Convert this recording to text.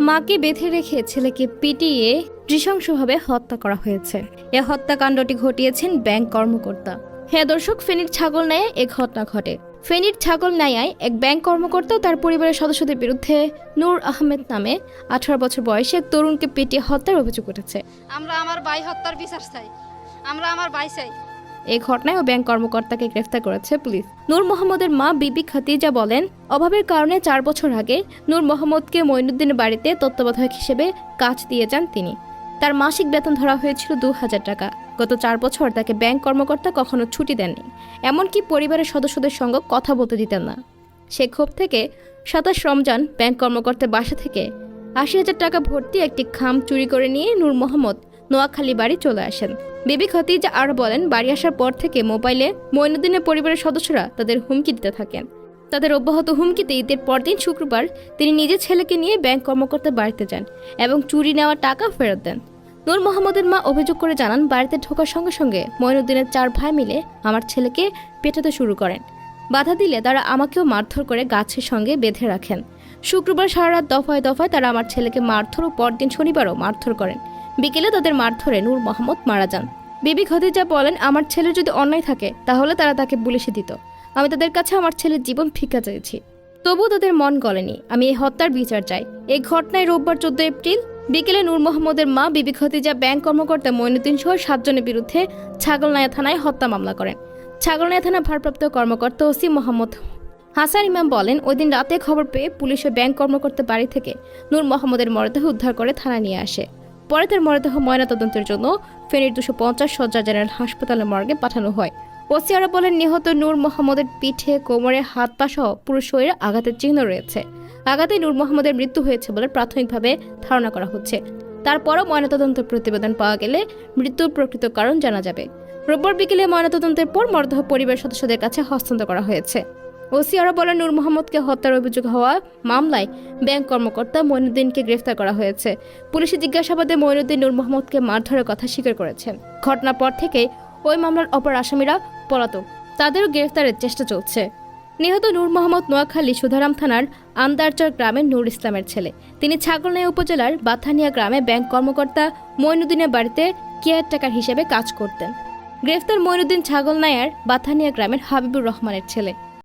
মাকে বেঁধে রেখে ছেলেকে পিটিয়ে নৃশংসভাবে হত্যা করা হয়েছে। এ হত্যাকাণ্ডটি ঘটিয়েছেন ব্যাংক কর্মকর্তা। হ্যাঁ দর্শক ফেনীর ছাগল ন্যায় এক ঘটনা ঘটে। ফেনীর ছাগল ন্যায় এক ব্যাংক কর্মকর্তা তার পরিবারের সদস্যদের বিরুদ্ধে নূর আহমেদ নামে আঠারো বছর বয়সে এক তরুণকে পিটিয়ে হত্যার অভিযোগ উঠেছে। আমরা আমার ভাই হত্যার বিচার চাই। আমরা আমার ভাই চাই। এই ঘটনায় ও ব্যাংক কর্মকর্তাকে গ্রেফতার করেছে পুলিশ। নূর মোহাম্মদের মা বিবি খাতিজা বলেন, অভাবের কারণে চার বছর আগে নূর মোহাম্মদকে মঈনুদ্দিনের বাড়িতে তত্ত্বাবধায়ক হিসেবে কাজ দিয়ে যান তিনি। তার মাসিক বেতন ধরা হয়েছিল দু হাজার টাকা। গত চার বছর তাকে ব্যাংক কর্মকর্তা কখনো ছুটি দেননি। এমনকি পরিবারের সদস্যদের সঙ্গে কথা বলতে দিতেন না। সে ক্ষোভ থেকে সাতাশ রমজান ব্যাংক কর্মকর্তার বাসা থেকে আশি হাজার টাকা ভর্তি একটি খাম চুরি করে নিয়ে নূর মোহাম্মদ নোয়াখালী বাড়ি চলে আসেন। বিবি খতিজা আরও বলেন, বাড়ি আসার পর থেকে মোবাইলে মঈনুদ্দিনের পরিবারের সদস্যরা তাদের হুমকি দিতে থাকেন। তাদের অব্যাহত হুমকিতে ঈদের পরদিন শুক্রবার তিনি নিজের ছেলেকে নিয়ে ব্যাংক কর্মকর্তার বাড়িতে যান এবং চুরি নেওয়া টাকা ফেরত দেন। নূর মোহাম্মদের মা অভিযোগ করে জানান, বাড়িতে ঢোকার সঙ্গে সঙ্গে মঈনুদ্দিনের চার ভাই মিলে আমার ছেলেকে পেটাতে শুরু করেন। বাধা দিলে তারা আমাকেও মারধর করে গাছের সঙ্গে বেঁধে রাখেন। শুক্রবার সারা রাত দফায় দফায় তারা আমার ছেলেকে মারধর ও পরদিন শনিবারও মারধর করেন। বিকেলে তাদের মারধরে নূর মোহাম্মদ মারা যান। বিবি খদিজা বলেন, আমার ছেলে যদি অন্যায় থাকে, তাহলে তারা তাকে পুলিশে দিত। আমি তাদের কাছে আমার ছেলের জীবন ভিক্ষা চেয়েছি তবুও তাদের মন গলেনি। আমি এই হত্যার বিচার চাই। এই ঘটনায় রোববার চোদ্দ এপ্রিল বিকেলে নূর মোহাম্মদের মা, বিবি খতিজা ব্যাংক কর্মকর্তা মইনুদ্দিন সহ সাতজনের বিরুদ্ধে ছাগলনায়া থানায় হত্যা মামলা করেন। ছাগলনায়া থানা ভারপ্রাপ্ত কর্মকর্তা ওসি মোহাম্মদ হাসান ইমাম বলেন ওই দিন রাতে খবর পেয়ে পুলিশ ও ব্যাংক কর্মকর্তা বাড়ি থেকে নূর মোহাম্মদের মরদেহ উদ্ধার করে থানায় নিয়ে আসে। পরে তার মরদেহ ময়নাতদন্তের জন্য ফেনীর দুশো পঞ্চাশ সজ্জা জেনারেল হাসপাতালের মর্গে পাঠানো হয়। ওসি আরও বলেন, নিহত নূর মোহাম্মদের পিঠে, কোমরে হাত পা সহ পুরো শরীরে আঘাতের চিহ্ন রয়েছে। আঘাতে নূর মোহাম্মদের মৃত্যু হয়েছে বলে প্রাথমিকভাবে ধারণা করা হচ্ছে। তারপরও ময়নাতদন্ত প্রতিবেদন পাওয়া গেলে মৃত্যুর প্রকৃত কারণ জানা যাবে। রোববার বিকেলে ময়নাতদন্তের পর মরদেহ পরিবার সদস্যদের কাছে হস্তান্তর করা হয়েছে। ওসি আরও বলেন নূর মোহাম্মদকে হত্যার অভিযোগ হওয়া মামলায় ব্যাংক কর্মকর্তা মইনুদ্দিনকে গ্রেফতার করা হয়েছে। পুলিশি জিজ্ঞাসাবাদে মইনুদ্দিন নূর মোহাম্মদকে মারধরের কথা স্বীকার করেছেন। ঘটনার পর থেকে ওই মামলার অপর আসামিরা পলাতক। তাদেরও গ্রেফতারের চেষ্টা চলছে। নিহত নূর মোহাম্মদ নোয়াখালী সুধারাম থানার আন্দারচর গ্রামের নূর ইসলামের ছেলে। তিনি ছাগলনাইয়া উপজেলার বাথানিয়া গ্রামে ব্যাংক কর্মকর্তা মইনুদ্দিনের বাড়িতে কেয়ারটেকার হিসেবে কাজ করতেন। গ্রেফতার মইনুদ্দিন ছাগলনাইয়ার বাথানিয়া গ্রামের হাবিবুর রহমানের ছেলে।